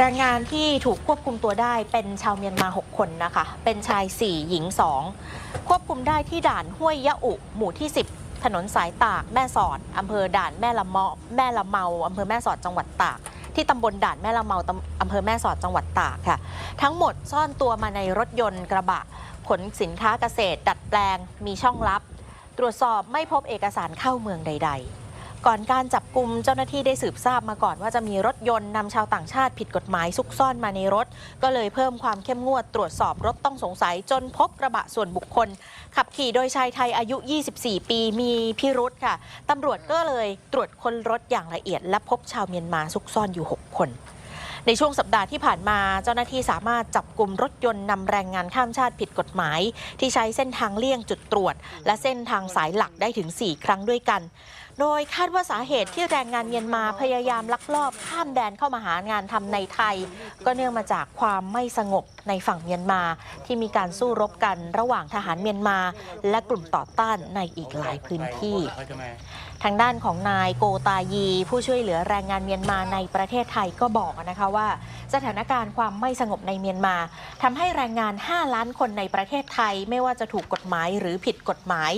แรงงานที่ถูกควบคุมตัวได้เป็นชาวเมียนมา 6 คนนะคะ เป็นชาย 4 หญิง 2 ควบคุมได้ที่ด่านห้วยยะอุ หมู่ที่ 10 ถนนสายตากแม่สอดอำเภอด่านแม่ละเมาะแม่ละเมาอำเภอแม่สอดจังหวัดตาก ที่ตำบลด่านแม่ละเมาอำเภอแม่สอดจังหวัดตากค่ะ ทั้งหมดซ่อนตัวมาในรถยนต์กระบะ ขนสินค้าเกษตร ดัดแปลง มีช่องลับ ตรวจสอบไม่พบเอกสารเข้าเมืองใด ๆ ก่อนการจับกลุ่มเจ้าหน้าที่ได้สืบทราบมาก่อนว่าจะมีรถยนต์นำชาวต่างชาติผิดกฎหมายซุกซ่อนมาในรถ ก็เลยเพิ่มความเข้มงวดตรวจสอบรถต้องสงสัยจนพบกระบะส่วนบุคคล ขับขี่โดยชายไทยอายุ 24 ปีมีพิรุธค่ะตำรวจก็เลยตรวจค้นรถอย่างละเอียด และพบชาวเมียนมาซุกซ่อนอยู่ 6 คน ในช่วงสัปดาห์ที่ผ่านมาเจ้าหน้าที่สามารถจับกลุ่มรถยนต์นำแรงงานข้ามชาติผิดกฎหมาย ที่ใช้เส้นทางเลี่ยงจุดตรวจ และเส้นทางสายหลักได้ถึง 4 ครั้งด้วยกัน โดยคาดว่าสาเหตุที่แรงงานเมียนมาพยายามลักลอบข้ามแดนเข้ามาหางานทำในไทย ก็เนื่องมาจากความไม่สงบในฝั่งเมียนมา ที่มีการสู้รบกันระหว่างทหารเมียนมา และกลุ่มต่อต้านในอีกหลายพื้นที่ ทางด้านของนายโกตายี ผู้ช่วยเหลือแรงงานเมียนมาในประเทศไทยก็บอกนะคะว่า สถานการณ์ความไม่สงบในเมียนมาทำให้แรงงาน 5 ล้านคนในประเทศไทย ไม่ว่าจะถูกกฎหมายหรือผิดกฎหมาย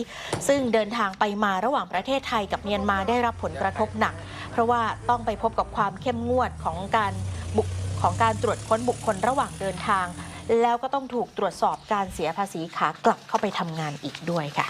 ซึ่งเดินทางไปมาระหว่างประเทศไทยกับเมียนมาได้รับผลกระทบหนัก เพราะว่าต้องไปพบกับความเข้มงวดของการบุกของการตรวจค้นบุคคลระหว่างเดินทาง แล้วก็ต้องถูกตรวจสอบการเสียภาษีขากลับเข้าไปทำงานอีกด้วยค่ะ